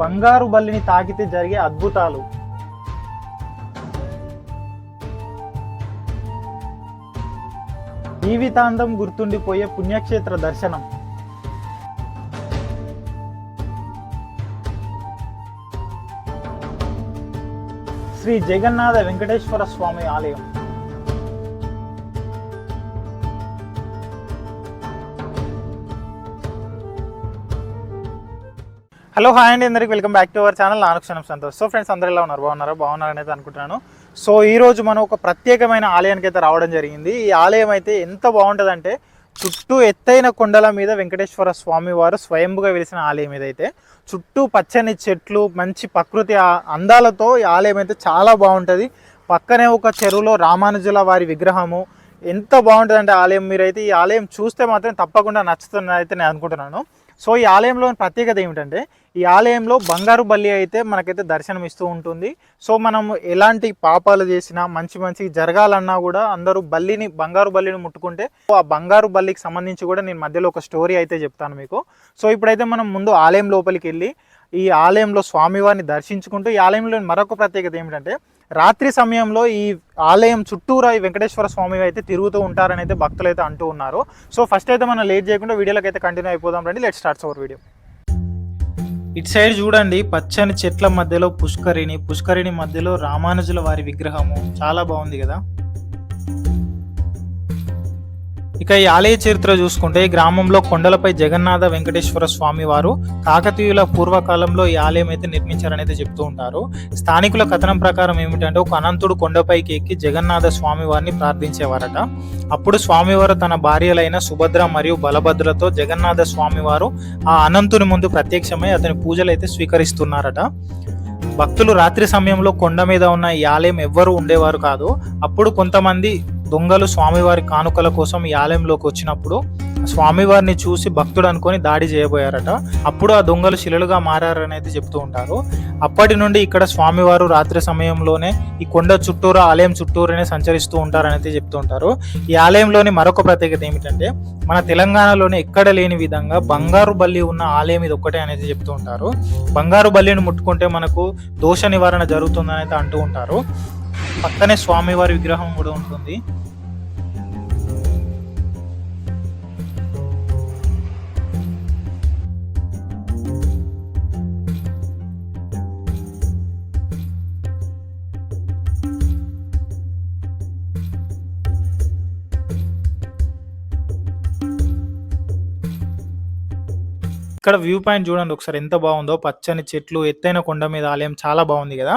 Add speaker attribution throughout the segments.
Speaker 1: బంగారు బల్లిని తాకితే జరిగే అద్భుతాలు. జీవితాంతం గుర్తుండిపోయే పుణ్యక్షేత్ర దర్శనం. శ్రీ జగన్నాథ వెంకటేశ్వర స్వామి ఆలయం. హలో హాయ్ అండి అందరికి. Welcome back to our channel నానుక్షణం Santosh. So friends అందరు ఎలా ఉన్నారు? బాగున్నారా? బాగున్నారని అయితే అనుకుంటున్నాను. సో ఈ రోజు మనం ఒక ప్రత్యేకమైన ఆలయానికి అయితే రావడం జరిగింది. ఈ ఆలయం అయితే ఎంత బాగుంటుందంటే చుట్టూ ఎత్తైన కొండల మీద వెంకటేశ్వర స్వామి వారు స్వయంభుగా వెలిసిన ఆలయం ఇదైతే. చుట్టూ పచ్చని చెట్లు మంచి ప్రకృతి అందాలతో ఈ ఆలయం అయితే చాలా బాగుంటుంది. పక్కనే ఒక చెరువులో రామానుజుల వారి విగ్రహము. ఎంత బాగుంటుందంటే ఆలయం మీరైతే ఈ ఆలయం చూస్తే మాత్రం తప్పకుండా నచ్చుతుందని అయితే నేను అనుకుంటున్నాను. సో ఈ ఆలయంలో ప్రత్యేకత ఏమిటంటే ఈ ఆలయంలో బంగారు బల్లి అయితే మనకైతే దర్శనం ఇస్తూ ఉంటుంది. సో మనం ఎలాంటి పాపాలు చేసినా మంచి మంచి జరగాలన్నా కూడా అందరూ బల్లిని బంగారు బల్లిని ముట్టుకుంటే ఆ బంగారు బల్లికి సంబంధించి కూడా నేను మధ్యలో ఒక స్టోరీ అయితే చెప్తాను మీకు. సో ఇప్పుడైతే మనం ముందు ఆలయం లోపలికి వెళ్ళి ఈ ఆలయంలో స్వామివారిని దర్శించుకుంటూ ఈ ఆలయంలో మరొక ప్రత్యేకత ఏమిటంటే రాత్రి సమయంలో ఈ ఆలయం చుట్టూరా ఈ వెంకటేశ్వర స్వామి అయితే తిరుగుతూ ఉంటారని అయితే భక్తులు అయితే అంటూ ఉన్నారు. సో ఫస్ట్ అయితే మనం లేట్ చేయకుండా వీడియోలోకి అయితే కంటిన్యూ అయిపోదాం. రండి లెట్ స్టార్ట్స్ అవర్ వీడియో ఇటు సైడ్ చూడండి పచ్చని చెట్ల మధ్యలో పుష్కరిణి పుష్కరిణి మధ్యలో రామానుజుల వారి విగ్రహము. చాలా బాగుంది కదా? ఇక ఈ ఆలయ చరిత్ర చూసుకుంటే ఈ గ్రామంలో కొండలపై జగన్నాథ వెంకటేశ్వర స్వామి వారు కాకతీయుల పూర్వకాలంలో ఈ ఆలయం అయితే నిర్మించారని చెప్తూ ఉంటారు. స్థానికుల కథనం ప్రకారం ఏమిటంటే ఒక అనంతుడు కొండపైకి ఎక్కి జగన్నాథ స్వామి వారిని ప్రార్థించేవారట. అప్పుడు స్వామివారు తన భార్యలైన సుభద్ర మరియు బలభద్రతో జగన్నాథ స్వామివారు ఆ అనంతుని ముందు ప్రత్యక్షమై అతని పూజలు అయితే స్వీకరిస్తున్నారట. భక్తులు రాత్రి సమయంలో కొండ మీద ఉన్న ఈ ఆలయం ఎవ్వరూ ఉండేవారు కాదు. అప్పుడు కొంతమంది దొంగలు స్వామివారి కానుకల కోసం ఈ ఆలయంలోకి వచ్చినప్పుడు స్వామివారిని చూసి భక్తుడు అనుకొని దాడి చేయబోయారట. అప్పుడు ఆ దొంగలు శిలలుగా మారనేది చెప్తూ ఉంటారు. అప్పటి నుండి ఇక్కడ స్వామివారు రాత్రి సమయంలోనే ఈ కొండ చుట్టూరు ఆలయం చుట్టూరునే సంచరిస్తూ ఉంటారనేది చెప్తూ ఉంటారు. ఈ ఆలయంలోని మరొక ప్రత్యేకత ఏమిటంటే మన తెలంగాణలోనే ఎక్కడ లేని విధంగా బంగారు బల్లి ఉన్న ఆలయం ఇది ఒక్కటే అనేది చెప్తూ ఉంటారు. బంగారు బల్లిని ముట్టుకుంటే మనకు దోష నివారణ జరుగుతుందనేది అంటూ ఉంటారు. పక్కనే స్వామివారి విగ్రహం కూడా ఉంటుంది. ఇక్కడ వ్యూ పాయింట్ చూడండి ఒకసారి ఎంత బాగుందో. పచ్చని చెట్లు ఎత్తైన కొండ మీద ఆలయం చాలా బాగుంది కదా.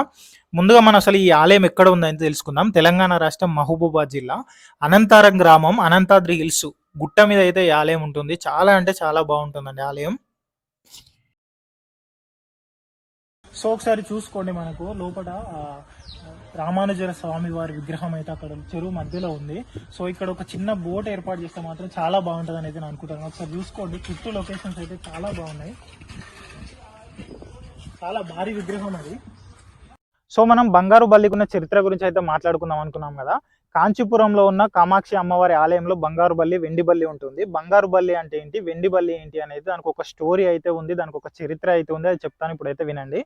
Speaker 1: ముందుగా మనం అసలు ఈ ఆలయం ఎక్కడ ఉందని తెలుసుకుందాం. తెలంగాణ రాష్ట్రం మహబూబాబాద్ జిల్లా అనంతారం గ్రామం అనంతాద్రి హిల్స్ గుట్ట మీద అయితే ఈ ఆలయం ఉంటుంది. చాలా అంటే చాలా బాగుంటుందండి ఆలయం. సో ఒకసారి చూసుకోండి మనకు లోపల రామానుజర స్వామి వారి విగ్రహం అయితే అక్కడ చెరువు మధ్యలో ఉంది. సో ఇక్కడ ఒక చిన్న బోట్ ఏర్పాటు చేస్తే మాత్రం చాలా బాగుంటుంది అయితే నేను అనుకుంటాను. ఒకసారి చూసుకోండి. చుట్టూ లొకేషన్స్ అయితే చాలా బాగున్నాయి. చాలా భారీ విగ్రహం అది. సో మనం బంగారు బల్లికున్న చరిత్ర గురించి అయితే మాట్లాడుకుందాం అనుకున్నాం కదా. కాంచీపురంలో ఉన్న కామాక్షి అమ్మవారి ఆలయంలో బంగారు బల్లి వెండి బల్లి ఉంటుంది. బంగారు బల్లి అంటే ఏంటి? వెండి బల్లి ఏంటి అనేది దానికి ఒక స్టోరీ అయితే ఉంది దానికి ఒక చరిత్ర అయితే ఉంది అది చెప్తాను ఇప్పుడైతే వినండి.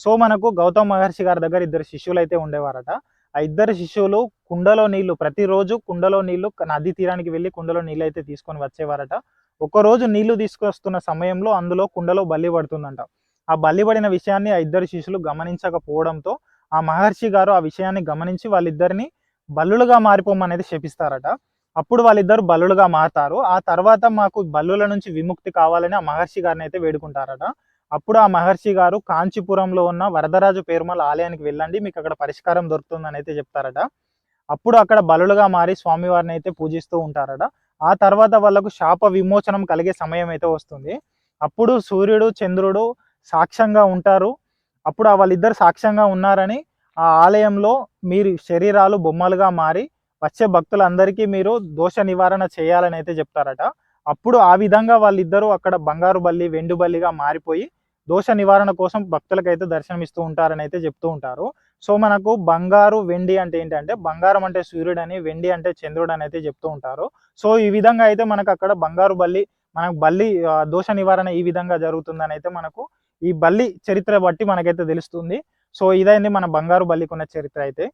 Speaker 1: సో మనకు గౌతమ్ మహర్షి గారి దగ్గర ఇద్దరు శిష్యులు అయితే ఉండేవారట. ఆ ఇద్దరు శిష్యులు కుండలో నీళ్ళు ప్రతిరోజు కుండలో నీళ్ళు నది తీరానికి వెళ్ళి కుండలో నీళ్ళు అయితే తీసుకొని వచ్చేవారట. ఒకరోజు నీళ్ళు తీసుకొస్తున్న సమయంలో అందులో కుండలో బల్లి పడుతుందంట. ఆ బల్లి పడిన విషయాన్ని ఆ ఇద్దరు శిష్యులు గమనించకపోవడంతో ఆ మహర్షి గారు ఆ విషయాన్ని గమనించి వాళ్ళిద్దరిని బల్లులుగా మారిపోమనేది శపిస్తారట. అప్పుడు వాళ్ళిద్దరు బల్లులుగా మారతారు. ఆ తర్వాత మాకు బల్లుల నుంచి విముక్తి కావాలని ఆ మహర్షి గారిని అయితే వేడుకుంటారట. అప్పుడు ఆ మహర్షి గారు కాంచీపురంలో ఉన్న వరదరాజు పేరుమల ఆలయానికి వెళ్ళండి మీకు అక్కడ పరిష్కారం దొరుకుతుందని అయితే చెప్తారట. అప్పుడు అక్కడ బలులుగా మారి స్వామివారిని అయితే పూజిస్తూ ఉంటారట. ఆ తర్వాత వాళ్ళకు శాప విమోచనం కలిగే సమయం అయితే వస్తుంది. అప్పుడు సూర్యుడు చంద్రుడు సాక్ష్యంగా ఉంటారు. అప్పుడు ఆ వాళ్ళిద్దరు సాక్ష్యంగా ఉన్నారని ఆ ఆలయంలో మీరు శరీరాలు బొమ్మలుగా మారి వచ్చే భక్తులందరికీ మీరు దోష నివారణ చేయాలని అయితే చెప్తారట. అప్పుడు ఆ విధంగా వాళ్ళిద్దరూ అక్కడ బంగారు బల్లి వెండు బల్లిగా మారిపోయి దోష నివారణ కోసం భక్తులకైతే దర్శనమిస్తూ ఉంటారని అయితే చెప్తూ ఉంటారు. సో మనకు బంగారు వెండి అంటే ఏంటంటే బంగారం అంటే సూర్యుడు అని వెండి అంటే చంద్రుడు అని అయితే చెప్తూ ఉంటారు. సో ఈ విధంగా అయితే మనకు అక్కడ బంగారు బల్లి మనకు బల్లి దోష నివారణ ఈ విధంగా జరుగుతుందని అయితే మనకు ఈ బల్లి చరిత్ర బట్టి మనకైతే తెలుస్తుంది. సో ఇదైంది మన బంగారు బల్లికున్న చరిత్ర అయితే.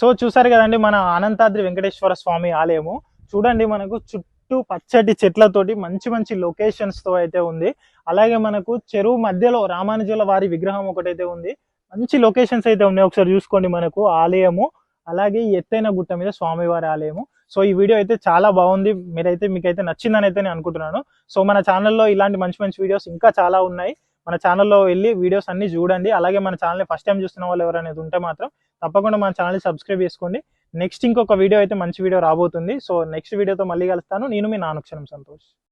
Speaker 1: సో చూసారు కదండి మన అనంతాద్రి వెంకటేశ్వర స్వామి ఆలయము. చూడండి మనకు చుట్టూ పచ్చటి చెట్లతోటి మంచి మంచి లొకేషన్స్తో అయితే ఉంది. అలాగే మనకు చెరువు మధ్యలో రామానుజుల వారి విగ్రహం ఒకటైతే ఉంది. మంచి లొకేషన్స్ అయితే ఉన్నాయి. ఒకసారి చూసుకోండి మనకు ఆలయము. అలాగే ఎత్తైన గుట్ట మీద స్వామివారి ఆలయము. సో ఈ వీడియో అయితే చాలా బాగుంది. మీరైతే మీకైతే నచ్చిందని అయితే నేను అనుకుంటున్నాను. సో మన ఛానల్లో ఇలాంటి మంచి మంచి వీడియోస్ ఇంకా చాలా ఉన్నాయి. మన ఛానల్లో వెళ్ళి వీడియోస్ అన్ని చూడండి. అలాగే మన ఛానల్ని ఫస్ట్ టైం చూస్తున్న వాళ్ళు ఎవరైనా ఉంటే మాత్రం తప్పకుండా మన ఛానల్ని సబ్స్క్రైబ్ చేసుకోండి. నెక్స్ట్ ఇంకొక వీడియో అయితే మంచి వీడియో రాబోతుంది. సో నెక్స్ట్ వీడియోతో మళ్ళీ కలుస్తాను. నేను మీ నానుక్షణం సంతోష్.